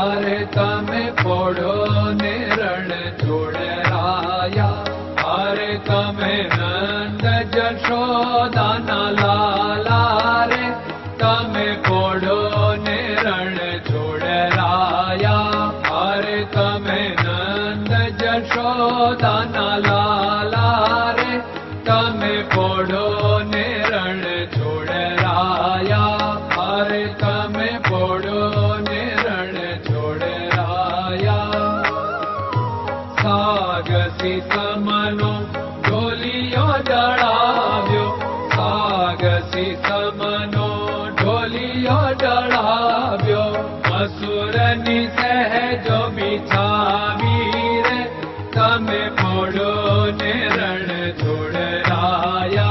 हारे तमें पोड़ो ने रण छोड़ाया हारे तमें नंद जशोदा न लाला रे तमें पोड़ो ने रण छोड़ाया हारे तमें नंद जशोदा न लाला रे तमें पोड़ो ने रण छोड़ाया हारे तम સમનો ઢોલિયો ડળાવ્યો સાગસી સમનો ઢોલિયો ડળાવ્યો અસુરની સહેજો બિછાવી રે તમે પોડો ને રણ છોડરાયા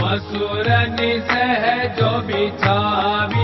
મસુરની સહેજો બિછાવી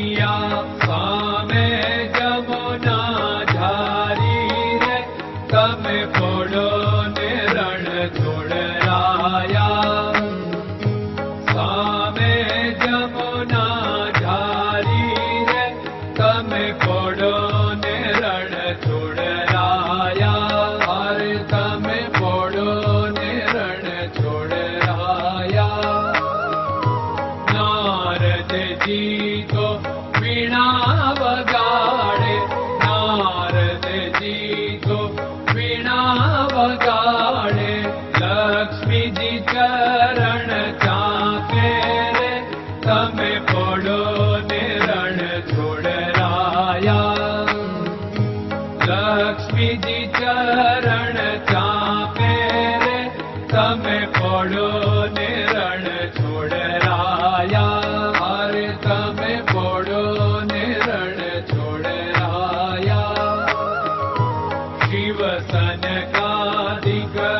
मैया जमुना झारी रे। तब ने रण छोड़ाया सामे जमुना झारी रे। तब ने रण छोड़ाया तम पोड़ो ने रण छोड़ाया नारद जी लक्ष्मी जी चरण चाके रे, तमे पड़ो ने लक्ष्मी जी चरण चाके रे, तमे पड़ो ने अरे तमे पड़ो ने रण शिव सन का दिग्गज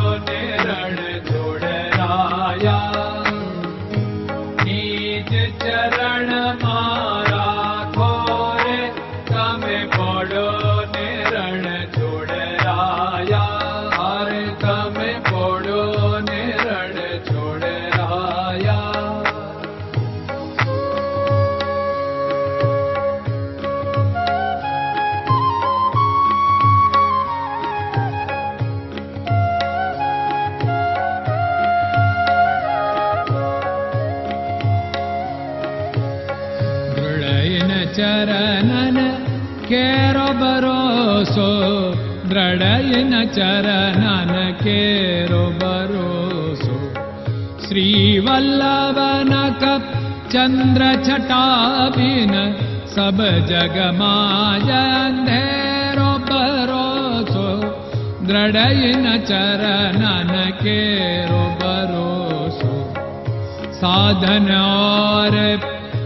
रो भरोसो द्रडयन चरन केरो भरोसो। श्रीवल्लभ चन्द्र छटाबिन सब जगमाजेरो भरोसो द्रडयन चरन केरो भरोसो। साधन और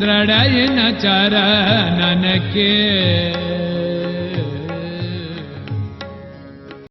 ದೃಢಯನ ಚರಣನಕ್ಕೆ